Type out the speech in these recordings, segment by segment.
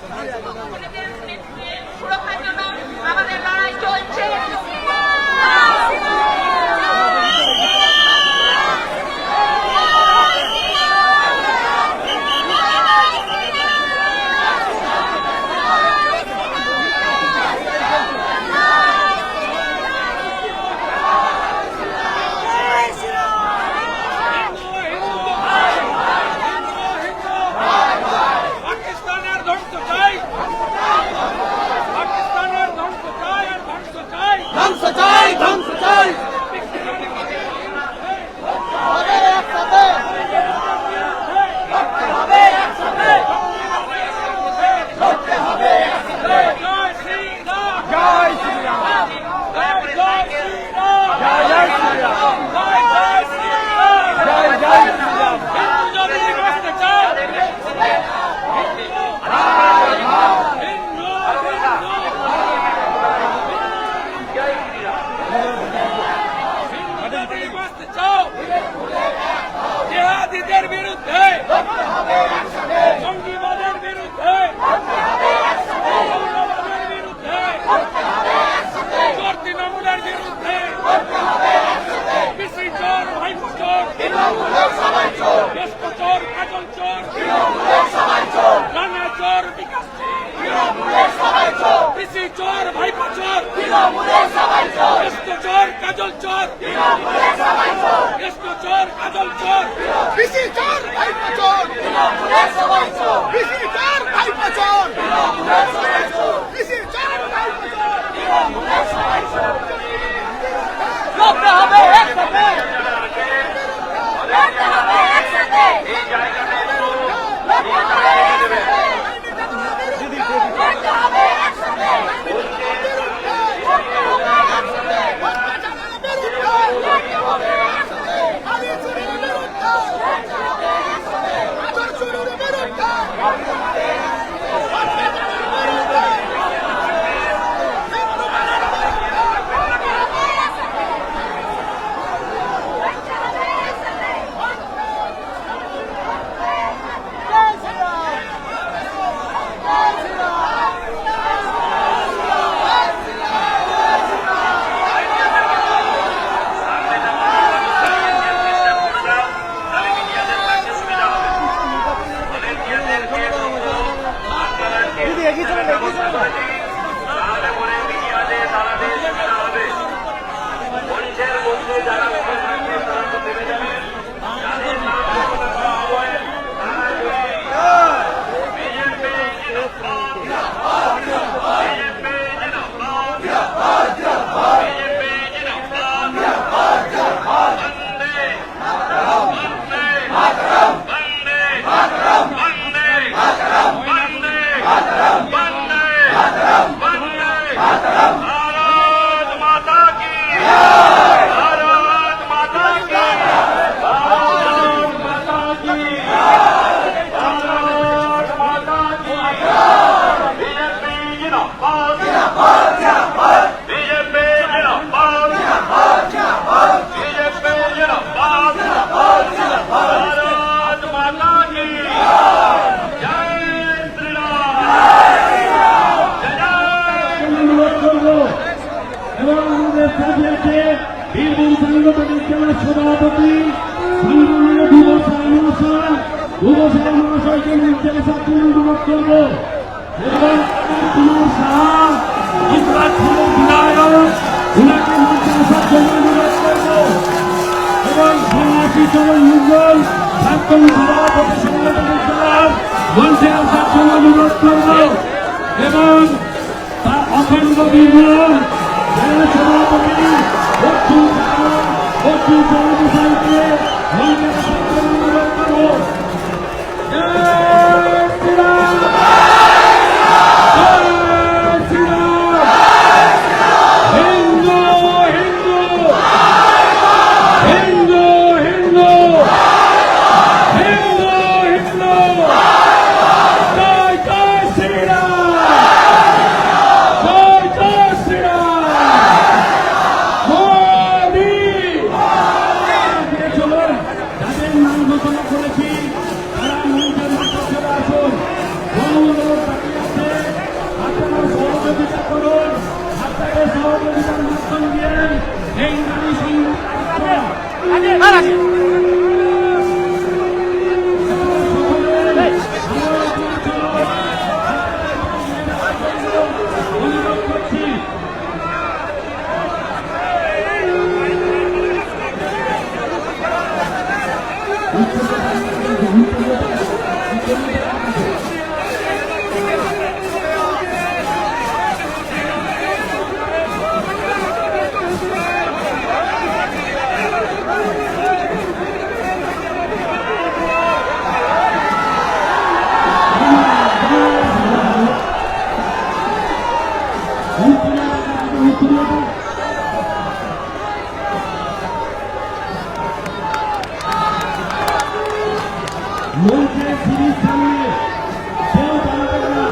সুরক্ষার জন্য এবং কুমার সাহা ছিলেন বিধায়ক ওনাকে মঞ্চে আসার জন্য অনুরোধ করব। এবং সন্ন্যাসী চরণ মঙ্গল প্রাক্তন করব। এবং তার অখণ্ড বিমল সংগ্রাম অনুরোধ মঞ্চের সিঁড়ির সামনে কেউ দাঁড়াবেন না।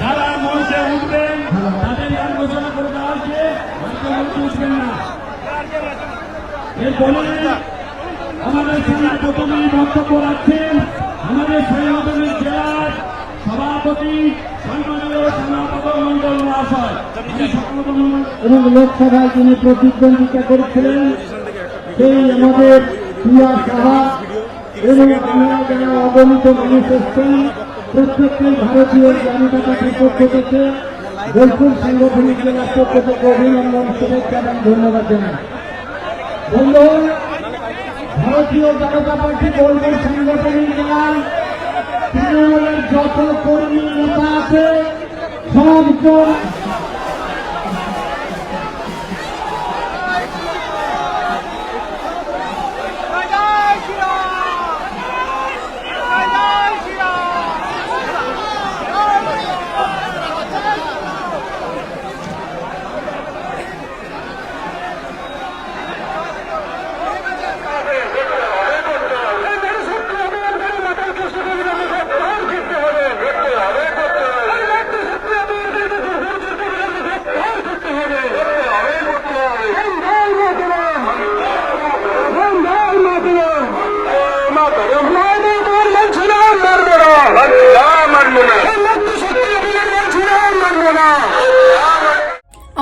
যারা মঞ্চে উঠবেন, তাদের নাম ঘোষণা মঞ্চে মঞ্চে বক্তব্য রাখছেন আমাদের সংগঠনের জেলার সভাপতি এবং লোকসভায় যিনি প্রতিদ্বন্দ্বিতা করেছিলেন সেই আমাদের প্রিয়া সাহা এবং আমরা যারা অগণিত মানুষ এসছেন প্রত্যেকটি ভারতীয় জনতা পার্টির পক্ষ থেকে বোলপুর সাংগঠনিক জেলার পক্ষ থেকে অভিনন্দন শুভেচ্ছা এবং ধন্যবাদ জানাই। ভারতীয় জনতা পার্টি বোলপুর সাংগঠনিক জেলার তৃণমূলের যত কর্মী নেতা আছে সবজন